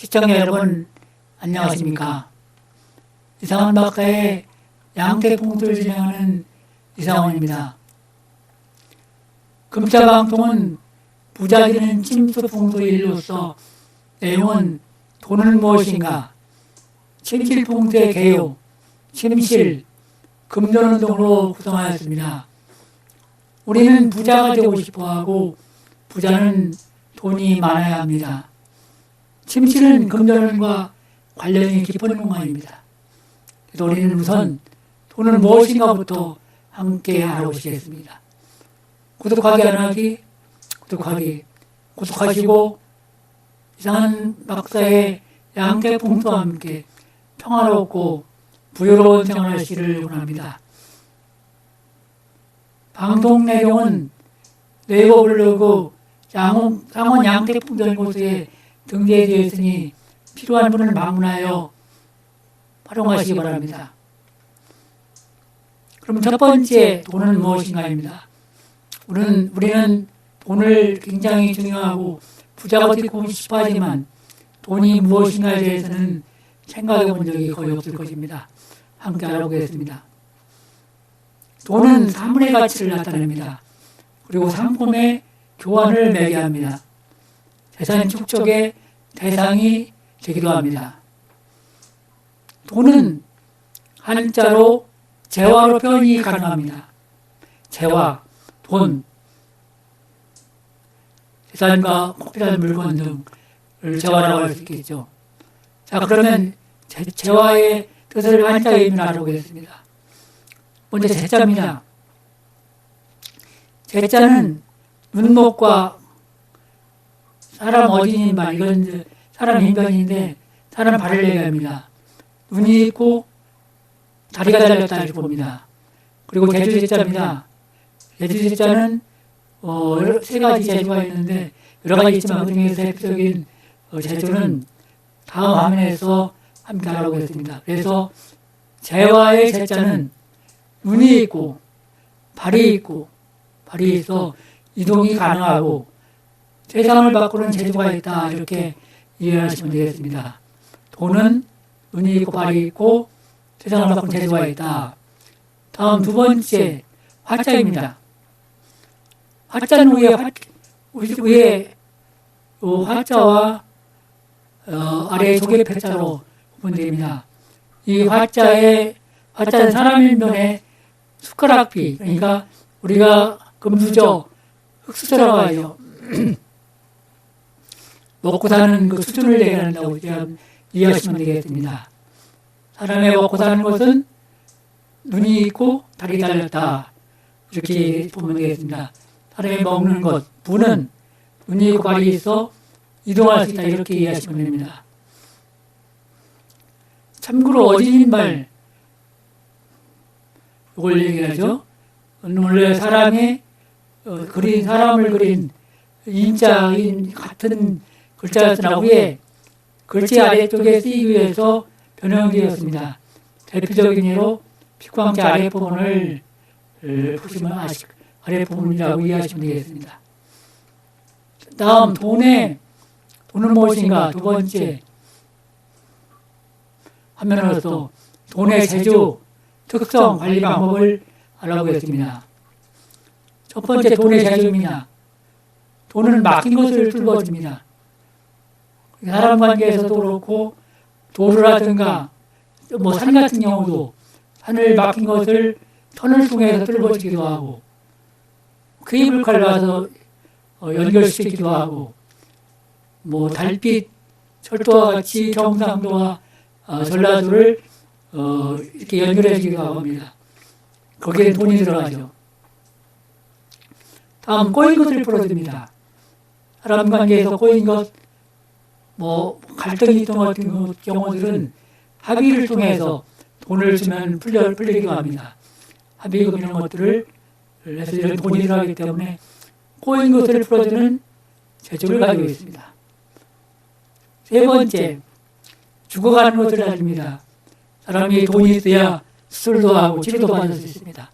시청자 여러분 안녕하십니까? 이상원 박사의 양태풍토를 진행하는 이상원입니다. 금자방통은 부자되는 침수풍토 일로서 내용은 돈은 무엇인가? 침실풍토의 개요 침실 금전운 등으로 구성하였습니다. 우리는 부자가 되고 싶어하고 부자는 돈이 많아야 합니다. 침실은 금전과 관련이 깊은 공간입니다. 우리는 우선 돈은 무엇인가부터 함께 알아보시겠습니다. 구독하기 안 하기, 구독하기, 구독하시고 이상한 박사의 양태풍토와 함께 평화롭고 부유로운 생활하시를 원합니다. 방송 내용은 네이버 블로그 양원, 상원 양태풍전고소에 등재되어 있으니 필요한 분은 방문하여 활용하시기 바랍니다. 그럼 첫 번째 돈은 무엇인가입니다. 우리는, 우리는 돈을 굉장히 중요하고 부자가 되고 싶어 하지만 돈이 무엇인가에 대해서는 생각해 본 적이 거의 없을 것입니다. 함께 알아보겠습니다. 돈은 사물의 가치를 나타냅니다. 그리고 상품의 교환을 매개합니다. 재산 축적의 대상이 되기도 합니다. 돈은 한자로 재화로 표현이 가능합니다. 재화, 돈, 재산과 필요한 물건 등을 재화라고 할 수 있겠죠. 자, 그러면 재, 재화의 뜻을 한자 의미로 알아보겠습니다. 먼저 재자입니다. 재자는 눈목과 사람 어진인 말 이건 사람 인간인데 사람 발을 얘기합니다. 눈이 있고 다리가 달렸다 이렇게 봅니다. 그리고 제주 제자입니다. 제주 제자는 어, 세 가지 제주가 있는데 여러 가지 있지만 그 중에서 대표적인 어, 제주는 다음 화면에서 함께 알아보겠습니다. 그래서 재화의 제자는 눈이 있고 발이 있고 발이 있어 이동이 가능하고 세상을 바꾸는 재주가 있다 이렇게 이해하시면 되겠습니다. 돈은 눈이 있고 발이 있고 세상을 바꾸는 재주가 있다. 다음 두 번째 화자입니다. 화자는 위에 화, 위에 화자와 어, 아래 조개 패자로 구분됩니다. 이 화자의 화자는 사람 일면에 숟가락비 그러니까 우리가 금수저 흑수저라고 하죠. 먹고 사는 그 수준을 얘기한다고 이해하시면 되겠습니다. 사람의 먹고 사는 것은 눈이 있고 다리 달렸다. 이렇게 보면 되겠습니다. 사람이 먹는 것, 부는 눈이 있고 발이 있어 이동할 수 있다. 이렇게 이해하시면 됩니다. 참고로 어진인말 이걸 얘기하죠. 원래 사람이 어, 그린 사람을 그린 인자인 같은 글자였으나 후에 글자 아래쪽에 쓰이기 위해서 변형되었습니다. 대표적인 예로 피광자 아랫부분을 보시면 아시, 아랫부분이라고 이해하시면 되겠습니다. 다음 돈의 돈은 무엇인가 두 번째 화면으로서 돈의 제조 특성 관리 방법을 알아보겠습니다. 첫 번째 돈의 제조입니다. 돈은 맡긴 것을 뚫어줍니다. 사람 관계에서도 그렇고 도로라든가 뭐 산 같은 경우도 산을 맡긴 것을 터널 통해서 뚫어주기도 하고 케이블카를 가서 어, 연결시키기도 하고 뭐 달빛 철도와 같이 경상도와 어, 전라도를 어, 이렇게 연결해 주기도 합니다. 거기에 돈이 들어가죠. 다음 꼬인 것을 풀어줍니다. 사람 관계에서 꼬인 것, 뭐 갈등이 있던 같은 경우들은 합의를 통해서 돈을 주면 풀려, 풀리기도 합니다. 합의금 이런 것들을 해서 이런 돈이 들어가기 때문에 꼬인 것을 풀어주는 제조를 가지고 있습니다. 세 번째, 죽어가는 것을 알립니다. 사람이 돈이 있어야 수술도 하고 치료도 받을 수 있습니다.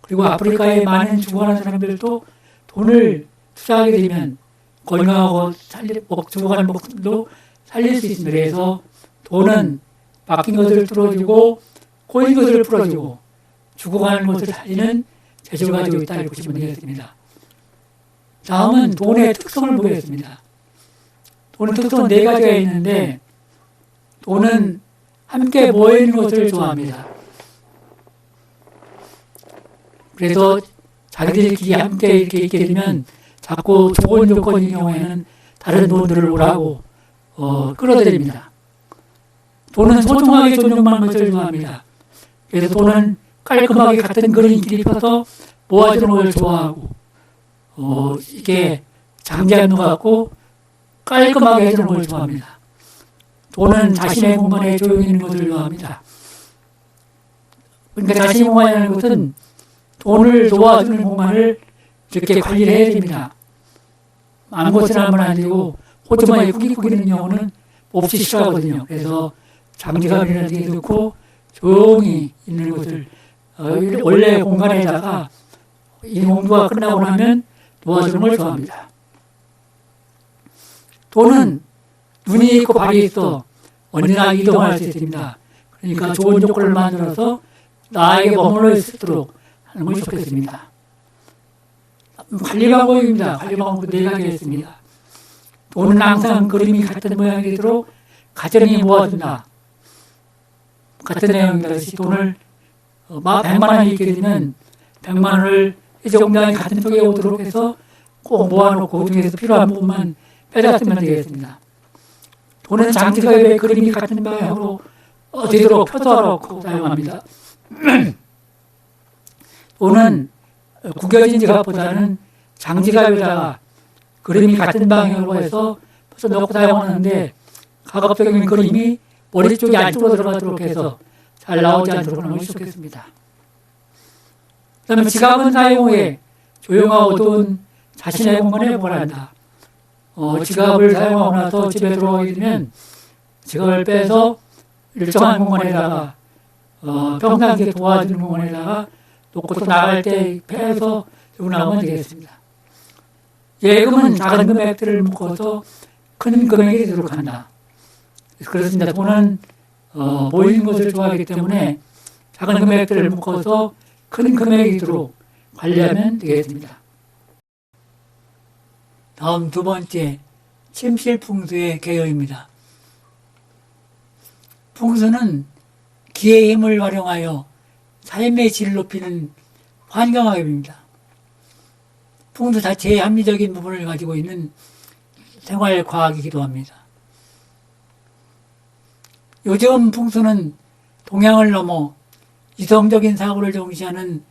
그리고 아프리카에 많은 죽어가는 사람들도 돈을 투자하게 되면 건강하고 살리, 죽어가는 목숨도 살릴 수 있습니다. 그래서 돈은 박힌 것을 뚫어주고 꼬인 것을 풀어주고 죽어가는 것을 살리는 재주를 가지고 있다 이렇게 보시면 되겠습니다. 다음은 돈의 특성을 보겠습니다. 돈의 특성은 네 가지가 있는데 돈은 함께 모이는 것을 좋아합니다. 그래서 자기들끼리 함께 이렇게 있게 되면 자꾸 좋은 조건인 경우에는 다른 돈들을 오라고 어, 끌어들입니다. 돈은 소중하게 존중하는 것을 좋아합니다. 그래서 돈은 깔끔하게 같은 그림끼리 펴서 모아주는 걸 좋아하고 어, 이게 장지하는 것 같고 깔끔하게 해주는 걸 좋아합니다. 돈은 자신의 공간에 조용히 있는 것을 좋아합니다. 그러니까 자신의 공간이라는 것은 돈을 도와주는 공간을 이렇게 관리를 해야 됩니다. 아무것이나 하면 안 되고 호주머니에 꾸깃꾸깃 있는 경우는 몹시 싫어하거든요. 그래서 장지갑이라는 게 넣고 조용히 있는 것을 어, 원래 공간에다가 이 공부가 끝나고 나면 도와주는 걸 좋아합니다. 돈은 눈이 있고 발이 있어 언제나 이동할 수 있습니다. 그러니까 좋은 조건을 만들어서 나에게 머물러 있도록 하는 것이 좋겠습니다. 관리 방법입니다. 관리 방법 네. 돈은 항상 그림이 같은 모양이 되도록 가정이 모아준다. 같은 내용입니다. 돈을 어, 100만 원이 있게 되면 100만 원을 해적공장이 같은 쪽에 오도록 해서 꼭 모아놓고 그 중에서 필요한 부분만 빼다 쓰면 되겠습니다. 돈은 장지갑의 그림이 같은 방향으로 어, 되도록 펴져놓고 사용합니다. 돈은 구겨진 지갑보다는 장지갑에다가 그림이 같은 방향으로 해서 벌써 넣고 사용하는데 가급적이면 그림이 머리 쪽이 안쪽으로 들어가도록 해서 잘 나오지 않도록 하는 것이 좋겠습니다. 그 다음에 지갑은 사용 후에 조용하고 어두운 자신의 공간에 보관한다. 어, 지갑을 사용하고 나서 집에 들어오게 되면 지갑을 빼서 일정한 공간에다가 어, 평상시에 도와주는 공간에다가 놓고 또 나갈 때 빼서 들고 나오면 되겠습니다. 예금은 작은 금액들을 묶어서 큰 금액이 되도록 한다. 그렇습니다. 돈은 어, 보이는 것을 좋아하기 때문에 작은 금액들을 묶어서 큰 금액이 되도록 관리하면 되겠습니다. 다음 두 번째, 침실풍수의 개요입니다. 풍수는 기의 힘을 활용하여 삶의 질을 높이는 환경학입니다. 풍수 자체의 합리적인 부분을 가지고 있는 생활과학이기도 합니다. 요즘 풍수는 동양을 넘어 이성적인 사고를重시하는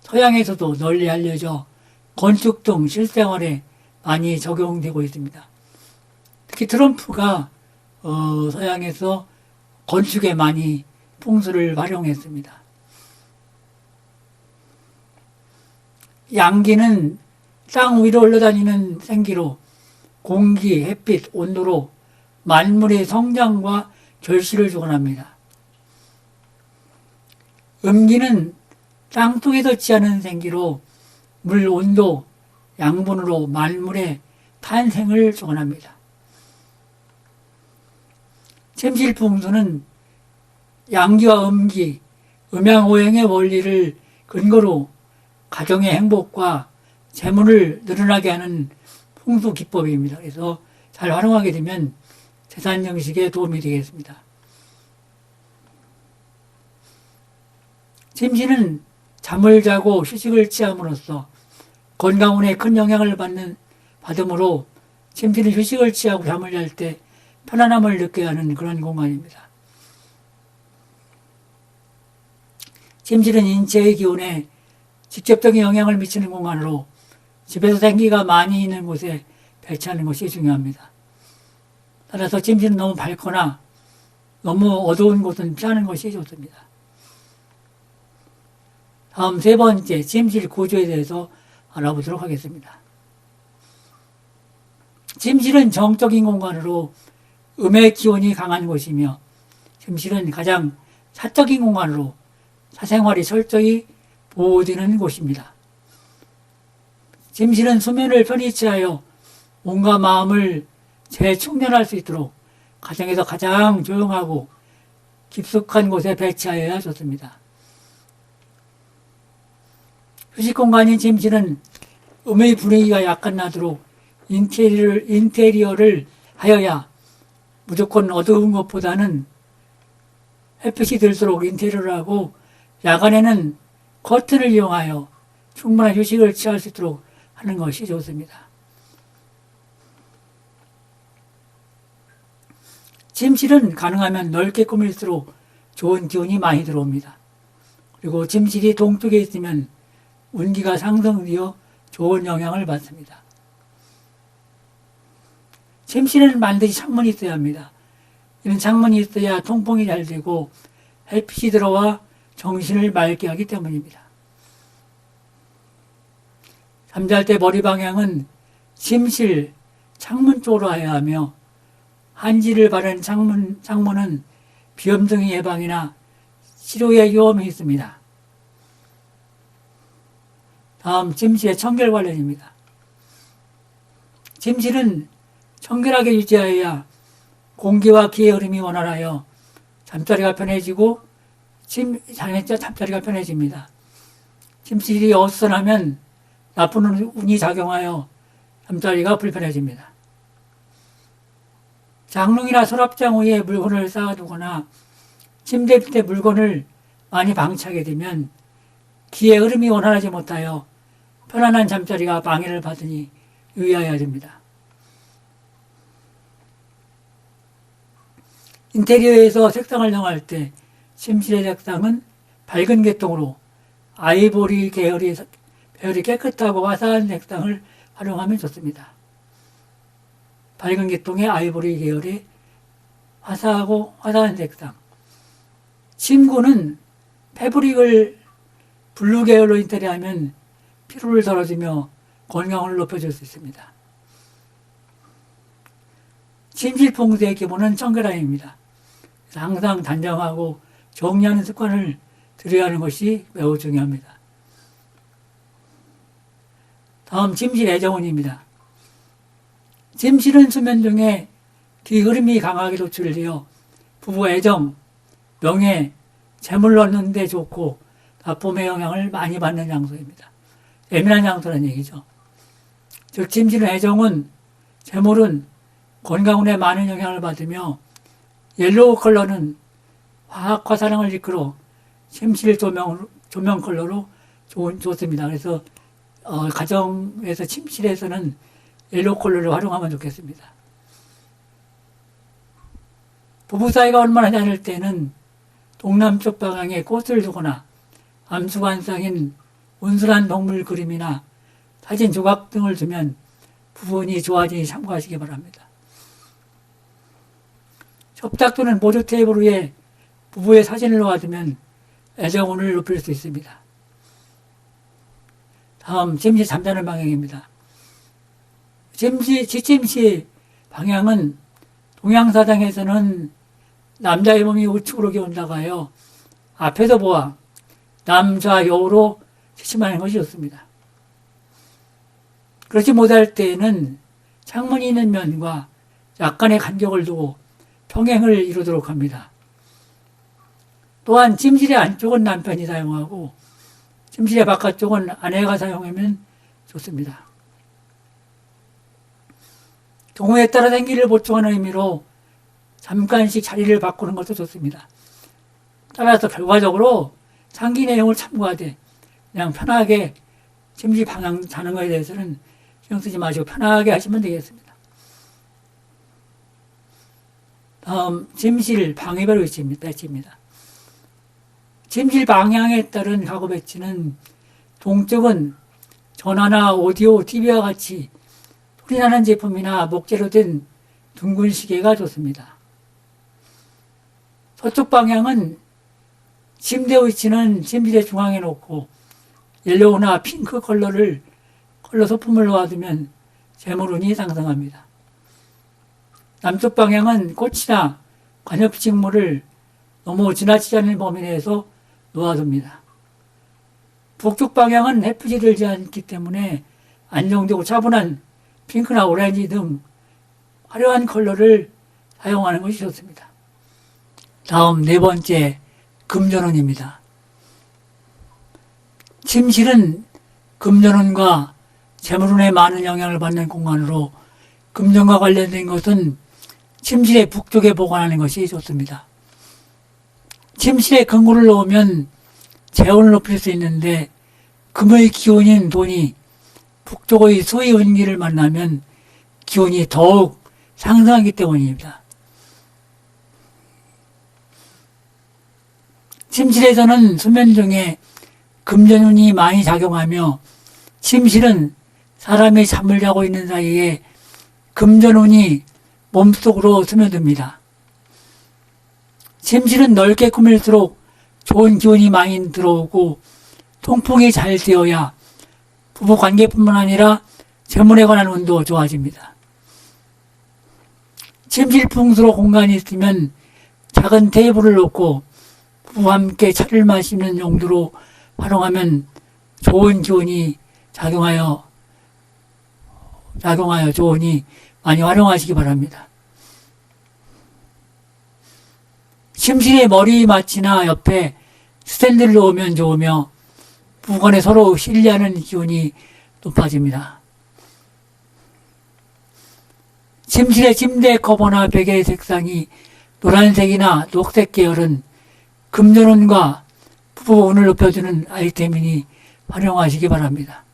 서양에서도 널리 알려져 건축 등 실생활에 많이 적용되고 있습니다. 특히 트럼프가 어, 서양에서 건축에 많이 풍수를 활용했습니다. 양기는 땅 위로 흘러다니는 생기로 공기, 햇빛, 온도로 만물의 성장과 결실을 주관합니다. 음기는 땅속에서 취하는 생기로 물 온도, 양분으로 만물의 탄생을 주관합니다. 챔실풍수는 양기와 음기, 음양오행의 원리를 근거로 가정의 행복과 재물을 늘어나게 하는 풍수 기법입니다. 그래서 잘 활용하게 되면 재산 정식에 도움이 되겠습니다. 침실은 잠을 자고 휴식을 취함으로써 건강운에 큰 영향을 받는 받음으로 침실은 휴식을 취하고 잠을 잘 때 편안함을 느껴 하는 그런 공간입니다. 침실은 인체의 기운에 직접적인 영향을 미치는 공간으로 집에서 생기가 많이 있는 곳에 배치하는 것이 중요합니다. 따라서 침실은 너무 밝거나 너무 어두운 곳은 피하는 것이 좋습니다. 다음 세 번째, 침실 구조에 대해서 알아보도록 하겠습니다. 침실은 정적인 공간으로 음의 기운이 강한 곳이며 침실은 가장 사적인 공간으로 사생활이 철저히 보호되는 곳입니다. 침실은 수면을 편히 취하여 몸과 마음을 재충전할 수 있도록 가정에서 가장 조용하고 깊숙한 곳에 배치하여야 좋습니다. 휴식 공간인 침실은 음의 분위기가 약간 나도록 인테리어를, 인테리어를 하여야 무조건 어두운 것보다는 햇빛이 들수록 인테리어를 하고 야간에는 커튼을 이용하여 충분한 휴식을 취할 수 있도록 하는 것이 좋습니다. 침실은 가능하면 넓게 꾸밀수록 좋은 기운이 많이 들어옵니다. 그리고 침실이 동쪽에 있으면 운기가 상승되어 좋은 영향을 받습니다. 침실에는 반드시 창문이 있어야 합니다. 이런 창문이 있어야 통풍이 잘 되고 햇빛이 들어와 정신을 맑게 하기 때문입니다. 잠잘 때 머리 방향은 침실, 창문 쪽으로 해야 하며 한지를 바른 창문, 창문은 비염등의 예방이나 치료에 위험이 있습니다. 다음 침실의 청결 관련입니다. 침실은 청결하게 유지하여야 공기와 기의 흐름이 원활하여 잠자리가 편해지고 침, 장애자 잠자리가 편해집니다. 침실이 어수선하면 나쁜 운이 작용하여 잠자리가 불편해집니다. 장롱이나 서랍장 위에 물건을 쌓아두거나 침대 밑에 물건을 많이 방치하게 되면 기의 흐름이 원활하지 못하여 편안한 잠자리가 방해를 받으니 유의해야 됩니다. 인테리어에서 색상을 정할 때 침실의 색상은 밝은 계통으로 아이보리 계열이 배열이 깨끗하고 화사한 색상을 활용하면 좋습니다. 밝은 계통의 아이보리 계열의 화사하고 화사한 색상. 침구는 패브릭을 블루 계열로 인테리어하면 피로를 덜어주며 건강을 높여줄 수 있습니다. 침실 풍수의 기본은 청결함입니다. 항상 단정하고 정리하는 습관을 들여야 하는 것이 매우 중요합니다. 다음 침실 애정원입니다. 침실은 수면 중에 기 흐름이 강하게 노출되어 부부 애정, 명예, 재물 얻는 데 좋고 나쁨의 영향을 많이 받는 장소입니다. 예민한 장소라는 얘기죠. 즉 침실은 애정은 재물은 건강운에 많은 영향을 받으며 옐로우 컬러는 화학화 사랑을 이끌어 침실 조명, 조명 컬러로 좋습니다. 그래서, 어, 가정에서 침실에서는 옐로우 컬러를 활용하면 좋겠습니다. 부부 사이가 얼마나 다를 때는 동남쪽 방향에 꽃을 두거나 암수관상인 온순한 동물 그림이나 사진 조각 등을 두면 부분이 좋아지니 참고하시기 바랍니다. 접착 또는 보조 테이블 위에 부부의 사진을 놓아두면 애정운을 높일 수 있습니다. 다음 침시 잠자는 방향입니다. 침시 지침시 방향은 동양사당에서는 남자의 몸이 우측으로 하여 앞에서 보아 남좌여우로 지침하는 것이 좋습니다. 그렇지 못할 때에는 창문이 있는 면과 약간의 간격을 두고 평행을 이루도록 합니다. 또한 찜질의 안쪽은 남편이 사용하고 찜질의 바깥쪽은 아내가 사용하면 좋습니다. 경우에 따라 생기를 보충하는 의미로 잠깐씩 자리를 바꾸는 것도 좋습니다. 따라서 결과적으로 상기 내용을 참고하되 그냥 편하게 찜질 방향 자는 것에 대해서는 신경 쓰지 마시고 편하게 하시면 되겠습니다. 다음 짐실 방해별 위치입니다. 배치입니다. 짐실 방향에 따른 가구 배치는 동쪽은 전화나 오디오, TV와 같이 소리나는 제품이나 목재로 된 둥근 시계가 좋습니다. 서쪽 방향은 침대 위치는 침실의 중앙에 놓고 옐로우나 핑크 컬러를 컬러 소품을 놓아두면 재물운이 상승합니다. 남쪽 방향은 꽃이나 관엽 식물을 너무 지나치지 않는 범위 내에서 놓아둡니다. 북쪽 방향은 햇빛이 들지 않기 때문에 안정되고 차분한 핑크나 오렌지 등 화려한 컬러를 사용하는 것이 좋습니다. 다음 네 번째 금전원입니다. 침실은 금전원과 재물운에 많은 영향을 받는 공간으로 금전과 관련된 것은 침실의 북쪽에 보관하는 것이 좋습니다. 침실에 금고를 넣으면 재원을 높일 수 있는데 금의 기운인 돈이 북쪽의 소의 운기를 만나면 기운이 더욱 상승하기 때문입니다. 침실에서는 수면 중에 금전운이 많이 작용하며 침실은 사람이 잠을 자고 있는 사이에 금전운이 몸속으로 스며듭니다. 침실은 넓게 꾸밀수록 좋은 기운이 많이 들어오고 통풍이 잘 되어야 부부 관계뿐만 아니라 재물에 관한 운도 좋아집니다. 침실 풍수로 공간이 있으면 작은 테이블을 놓고 부부와 함께 차를 마시는 용도로 활용하면 좋은 기운이 작용하여 작용하여 좋으니 많이 활용하시기 바랍니다. 침실에 머리 맡이나 옆에 스탠드를 놓으면 좋으며 부부간에 서로 신뢰하는 기운이 높아집니다. 침실의 침대 커버나 베개의 색상이 노란색이나 녹색 계열은 금전운과 부부 운을 높여주는 아이템이니 활용하시기 바랍니다.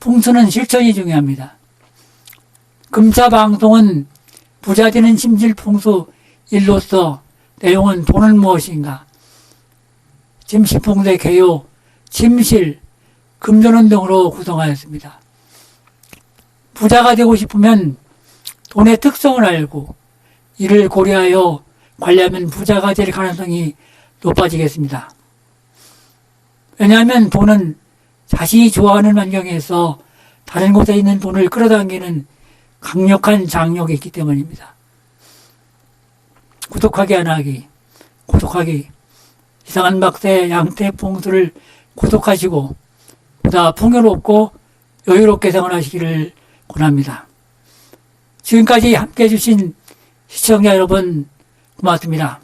풍수는 실천이 중요합니다. 금차 방송은 부자 되는 침실 풍수 일로서 내용은 돈은 무엇인가, 침실 풍수의 개요, 침실, 금전운 등으로 구성하였습니다. 부자가 되고 싶으면 돈의 특성을 알고 이를 고려하여 관리하면 부자가 될 가능성이 높아지겠습니다. 왜냐하면 돈은 자신이 좋아하는 환경에서 다른 곳에 있는 돈을 끌어당기는 강력한 장력이 있기 때문입니다. 구독하기 안 하기, 구독하기, 이상한 박세 양태 풍수를 구독하시고 보다 풍요롭고 여유롭게 생활하시기를 권합니다. 지금까지 함께 해주신 시청자 여러분 고맙습니다.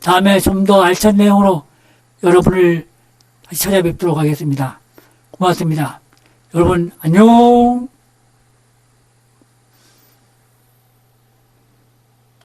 다음에 좀 더 알찬 내용으로 여러분을 찾아뵙도록 하겠습니다. 고맙습니다. 여러분 안녕